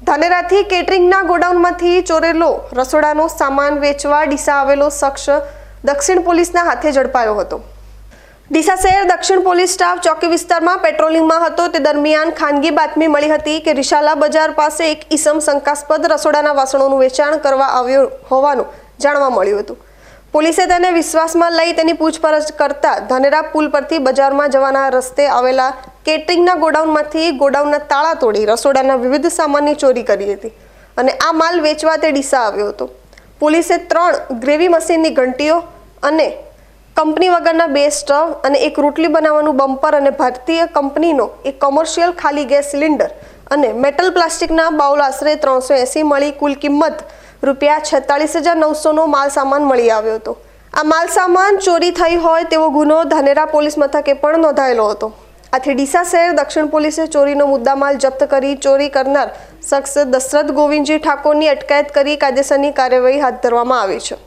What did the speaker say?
ધાનેરાથી કેટરિંગના ગોડાઉનમાંથી ચોરેલો રસોડાનો સામાન વેચવા ડીસા આવેલો શખ્સ દક્ષિણ પોલીસના હાથે ઝડપાયો હતો. ડીસા શહેર દક્ષિણ પોલીસ સ્ટાફ ચોકી વિસ્તારમાં પેટ્રોલિંગમાં હતો. તે દરમિયાન ખાનગી બાતમી મળી હતી કે રિશાલા બજાર પાસે એક ઈસમ શંકાસ્પદ રસોડાના વાસણોનું વેચાણ કરવા આવ્યો હોવાનું જાણવા મળ્યું હતું. પોલીસે તેને વિશ્વાસમાં લઈ તેની પૂછપરછ કરતા ધનેરા પુલ પરથી બજારમાં જવાના રસ્તે આવેલા કેટરિંગના ગોડાઉનમાંથી ગોડાઉનના તાળા તોડી રસોડાના વિવિધ સામાનની ચોરી કરી હતી અને આ માલ વેચવા તે ડીસા આવ્યો હતો. પોલીસે ત્રણ ગ્રેવી મશીનની ઘંટીઓ અને કંપની વગરના બે સ્ટવ અને એક રોટલી બનાવવાનું બમ્પર અને ભારતીય કંપનીનો એક કોમર્શિયલ ખાલી ગેસ સિલિન્ડર અને મેટલ પ્લાસ્ટિકના બાઉલ આશરે ત્રણસો એંસી મળી કુલ કિંમત રૂપિયા છેતાળીસ હજાર નવસોનો માલ સામાન મળી આવ્યો હતો. આ માલ સામાન ચોરી થઈ હોય તેવો ગુનો ધાનેરા પોલીસ મથકે પણ નોંધાયેલો હતો. આથી ડીસા શહેર દક્ષિણ પોલીસે ચોરીનો મુદ્દામાલ જપ્ત કરી ચોરી કરનાર શખ્સ દશરથ ગોવિંદજી ઠાકોરની અટકાયત કરી કાયદેસરની કાર્યવાહી હાથ ધરવામાં આવી છે.